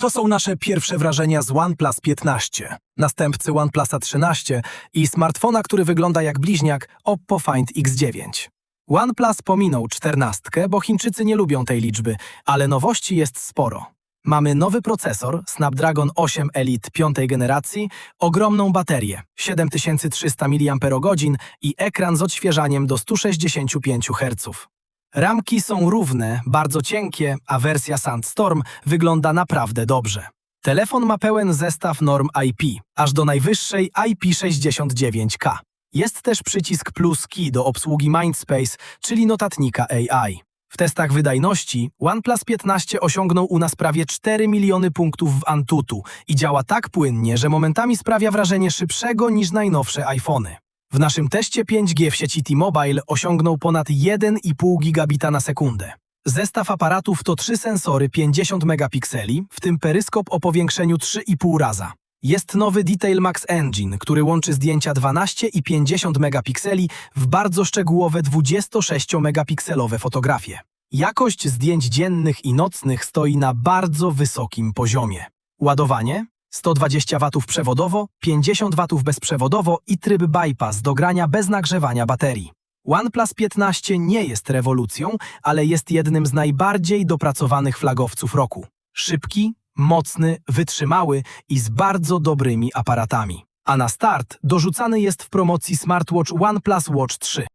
To są nasze pierwsze wrażenia z OnePlus 15, następcy OnePlusa 13 i smartfona, który wygląda jak bliźniak Oppo Find X9. OnePlus pominął czternastkę, bo Chińczycy nie lubią tej liczby, ale nowości jest sporo. Mamy nowy procesor Snapdragon 8 Elite piątej generacji, ogromną baterię 7300 mAh i ekran z odświeżaniem do 165 Hz. Ramki są równe, bardzo cienkie, a wersja Sandstorm wygląda naprawdę dobrze. Telefon ma pełen zestaw norm IP, aż do najwyższej IP69K. Jest też przycisk plus key do obsługi Mindspace, czyli notatnika AI. W testach wydajności OnePlus 15 osiągnął u nas prawie 4 miliony punktów w Antutu i działa tak płynnie, że momentami sprawia wrażenie szybszego niż najnowsze iPhony. W naszym teście 5G w sieci T-Mobile osiągnął ponad 1,5 gigabita na sekundę. Zestaw aparatów to trzy sensory 50 megapikseli, w tym peryskop o powiększeniu 3,5 raza. Jest nowy Detail Max Engine, który łączy zdjęcia 12 i 50 megapikseli w bardzo szczegółowe 26-megapikselowe fotografie. Jakość zdjęć dziennych i nocnych stoi na bardzo wysokim poziomie. Ładowanie 120 W przewodowo, 50 W bezprzewodowo i tryb bypass do grania bez nagrzewania baterii. OnePlus 15 nie jest rewolucją, ale jest jednym z najbardziej dopracowanych flagowców roku. Szybki, mocny, wytrzymały i z bardzo dobrymi aparatami. A na start dorzucany jest w promocji smartwatch OnePlus Watch 3.